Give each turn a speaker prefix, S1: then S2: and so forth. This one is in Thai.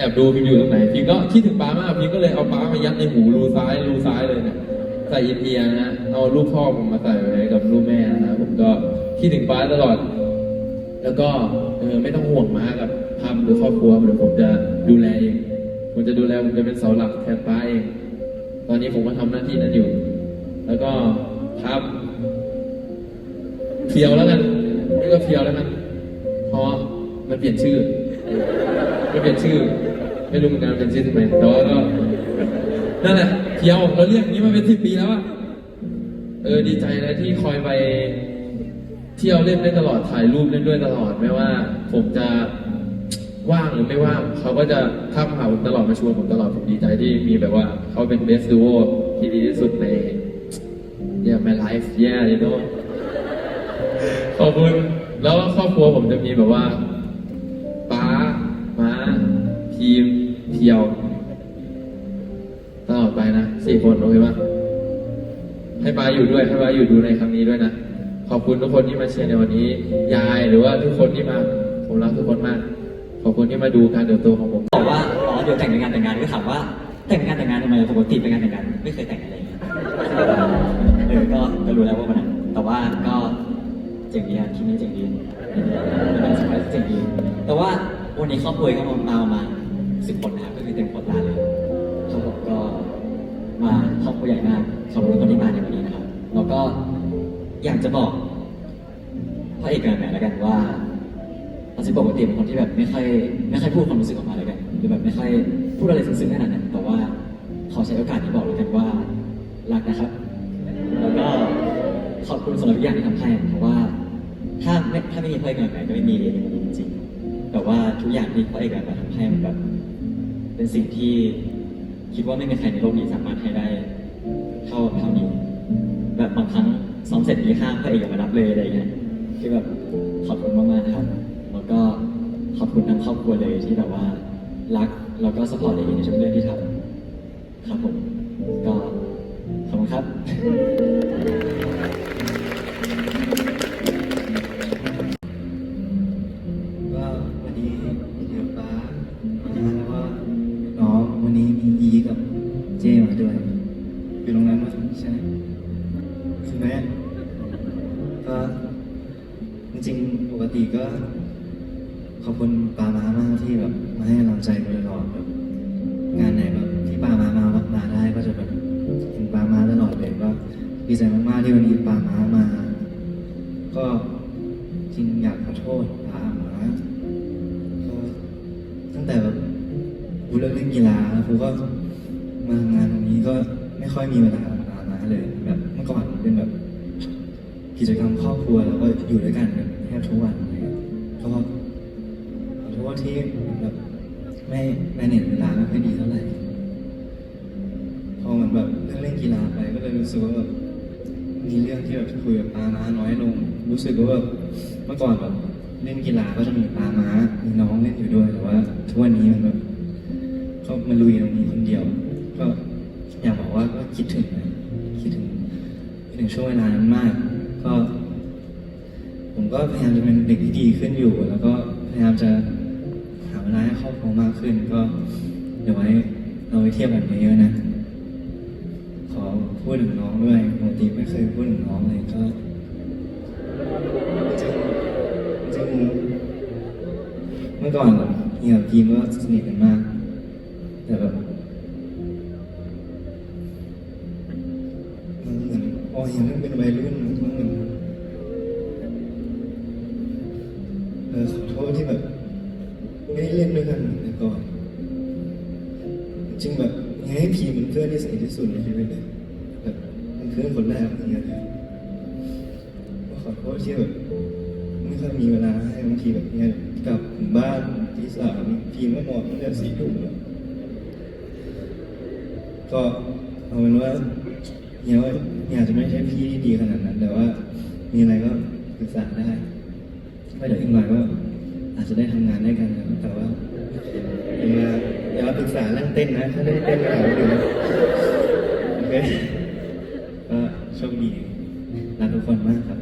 S1: แอบดูพิมอยู่ตรงไหนพิมก็คิดถึงป้ามากพิมก็เลยเอาป้ามายัดในหูรูซ้ายรูซ้ายเลยเนี่ยใส่อินเอียร์นะเอารูปพ่อผมมาใส่ไว้กับรูปแม่นะผมก็คิดถึงป้าตลอด แล้วก็เออไม่ต้องห่วงมากับพัมหรือครอบครัวเดี๋ยวผมจะดูแลเองผมจะดูแลผมจะเป็นเสาหลักแทนป้าเอง ตอนนี้ผมก็ทำหน้าที่นั้นอยู่ แล้วก็พับเพียวแล้วกันเรียกว่าเพียวแล้วกันเพราะมันเปลี่ยนชื่อมันเปลี่ยนชื่อ ไม่รู้เหมือนกันเป็นชื่อทำไมแต่ว่าก็นั่นแหละเพียวเราเรียกนี้มาเป็นสิบปีแล้วอะเออดีใจนะที่คอยไปเที่ยวเล่นได้ตลอดถ่ายรูปเล่นด้วยตลอดไม่ว่า ผมจะว่างหรือไม่ว่างเขาก็จะทักหาผมตลอดมาชวนผมตลอดผมดีใจที่มีแบบว่าเขาเป็นเบสดูโอที่ดีที่สุดใน yeah my life yeah you know ขอบคุณแล้วครอบครัวผมจะมีแบบว่าีมเพียวตลอดไปนะสี่คนโอเคปะให้ป้าอยู่ด้วยให้ป้าอยู่ดูในครั้งนี้ด้วยนะขอบคุณทุกคนที่มาเชียร์ในวันนี้ ยายหรือว่าทุกคนที่มาผมรักทุกคนมาก ขอบคุณที่มาดูการเติบโตของผม
S2: บอกว่าอ๋อเดี๋ยวแต่งงานแต่งงานก็ถามว่า แต่งงานแต่งงานทำไมปกติไปงานแต่งงานไม่เคยแต่งอะไรอย่างเงี้ยเออก็ก็รู้แล้วว่ามันแต่ว่าก็เจ๋งดีอะที่นี่เจ๋งดีเป็นสไปซ์เจ๋งดีแต่ว่าวันนี้ครอบครัวก็มามาประมาณ สิบคนนะครับก็คือเต็มโควต้าเลยครับผมก็มาครอบครัวใหญ่มากขอบคุณคนที่มาในวันนี้นะครับแล้วก็อยากจะบอกพระเอกกันแหมแล้วกันว่าอาจจะปกติเป็นคนที่แบบไม่ค่อยไม่ค่อยพูดความรู้สึกออกมาเลยกันหรือแบบไม่ค่อยพูดอะไรซึ้งๆขนาดนั้นแต่ว่าขอใช้โอกาสนี้บอกเลยกันว่ารักนะครับ แล้วก็ขอบคุณสำหรับทุกอย่างที่ทำให้เพราะว่าถ้าไม่ถ้าไม่มีพ่อเอกแบบไหนก็ไม่มีเรียนอย่างนี้จริงๆแต่ว่าทุกอย่างที่พ่อเอกแบบไหนทำให้มันแบบ เป็นสิ่งที่คิดว่าไม่มีใครในโลกนี้สามารถให้ได้เท่าเท่านี้ แบบบางครั้งซ้อมเสร็จมีข้ามพระเอกมารับเลยอะไรอย่างเงี้ยที่แบบขอบคุณมากๆนะครับ แล้วก็ขอบคุณทั้งครอบครัวเลยที่แบบว่ารักแล้วก็สปอร์ตเอกในทุกเรื่องที่ทำครับผมก็ขอบคุณครับ
S3: ก็จริงๆปกติก็ ขอบคุณปามามากที่แบบมาให้กำลังใจตลอดแบบงานไหนแบบที่ป้ามามามาได้ก็จะแบบเห็นปามาตลอดเลยก็ดีใจมากๆที่วันนี้ปามามา ก็จริงอยากขอโทษปามาก็ตั้งแต่แบบกูเลิกเล่นกีฬาแล้วกูก็มาทำงานตรงนี้ก็ไม่ค่อยมีเวลาตามมาเลยแบบเมื่อก่อนเป็นแบบ กิจกรรมครอบครัวแล้วก็อยู่ด้วยกันแทบทุกวันเลยก็ขอโทษที่แบบไม่ไม่เน็ตเวลาไม่ค่อยดีเท่าไหร่พอเหมือนแบบเรื่องเล่นกีฬาไปก็เลยรู้สึกว่าแบบมีเรื่องที่แบบคุยกับปามาน้อยลง รู้สึกว่าแบบเมื่อก่อนแบบเล่นกีฬาก็จะมีปามามีน้องเล่นอยู่ด้วยแต่ว่าทุกวันนี้มันแบบเขามาลุยตรงนี้คนเดียว ก็อยากบอกว่าก็คิดถึงนะคิดถึงคิดถึงช่วงเวลานั้นมาก ก็ ผมก็พยายามจะเป็นเด็กที่ดีขึ้นอยู่ แล้วก็พยายามจะหาเวลาให้ครอบครัวมากขึ้น ก็เดี๋ยวไว้เราไปเที่ยวกันเยอะๆนะ ขอพูดถึงน้องด้วยปกติไม่เคยพูดถึงน้องเลยก็จริงจริงเมื่อก่อนเฮียกับพีมก็สนิทกันมาก แต่แบบ เออขอโทษที่แบบไม่ได้เล่นด้วยกันเหมือนแต่ก่อน จริงแบบยังให้พีมันเพื่อนที่สนิทที่สุดในชีวิตเลยแบบมันเพื่อนคนแรกอย่างเงี้ยเลยขอโทษที่แบบไม่ค่อยมีเวลาให้บางทีแบบเนี้ยกลับถึงบ้านที่สามพีมก็นอนตั้งแต่สี่ทุ่มแล้วก็เอาเป็นว่าเนี่ยว่าเนี่ยาจจะไม่ใช่พี่ที่ดีขนาดนั้น แต่ว่ามีอะไรก็ปรึกษาได้ ว่าเดี๋ยวอีกหน่อยก็อาจจะได้ทำงานด้วยกันนะแต่ว่าอย่ามาอย่ามาปรึกษาเรื่องเต้นนะถ้าเรื่องเต้นไม่เอาเลยนะโอเคก็โชคดีรักทุกคนมากครับ